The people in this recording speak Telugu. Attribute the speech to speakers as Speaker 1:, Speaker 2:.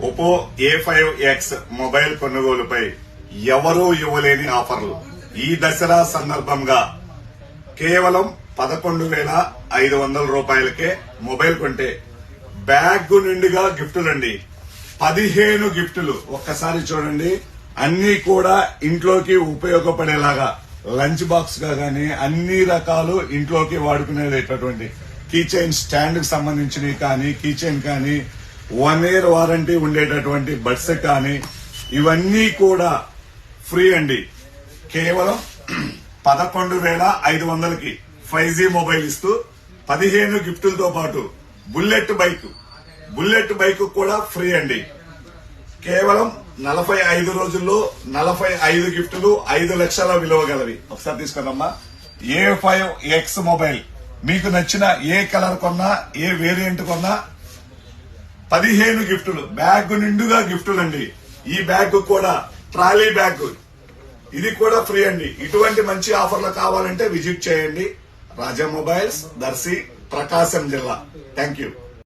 Speaker 1: Oppo A five X mobile కొనుగోలుపై ఎవరూ ఇవ్వలేని ఆఫర్లు. ఈ దసరా సందర్భంగా కేవలం పదకొండు వేల ఐదు వందల రూపాయలకే మొబైల్ కొంటే బ్యాగ్ నిండుగా గిఫ్టులండి. పదిహేను గిఫ్టులు. ఒక్కసారి చూడండి. అన్ని కూడా ఇంట్లోకి ఉపయోగపడేలాగా లంచ్ బాక్స్గా గానీ అన్ని రకాలు ఇంట్లోకి వాడుకునేటటువంటి కీ చైన్ స్టాండ్కు సంబంధించినవి కానీ కీ చైన్ కానీ వన్ ఇయర్ వారంటీ ఉండేటటువంటి బడ్స్ కానీ ఇవన్నీ కూడా ఫ్రీ అండి. కేవలం పదకొండు వేల ఐదు వందలకి ఫైవ్ జీ మొబైల్ ఇస్తూ పదిహేను గిఫ్టులతో పాటు బుల్లెట్ బైక్ బుల్లెట్ బైక్ కూడా ఫ్రీ అండి. కేవలం నలభై ఐదు రోజుల్లో నలభై ఐదు గిఫ్టులు ఐదు లక్షల విలువ గలవి. ఒకసారి తీసుకుందమ్మా ఏ ఫైవ్ ఎక్స్ మొబైల్. మీకు నచ్చిన ఏ కలర్ కొన్నా ఏ వేరియంట్ కొన్నా పదిహేను గిఫ్టులు. బ్యాగ్ నిండుగా గిఫ్టులు అండి ఈ బ్యాగ్ కూడా ట్రాలీ బ్యాగ్. ఇది కూడా ఫ్రీ అండి. ఇటువంటి మంచి ఆఫర్లు కావాలంటే విజిట్ చేయండి. రాజా మొబైల్స్ దర్శి ప్రకాశం జిల్లా. Thank you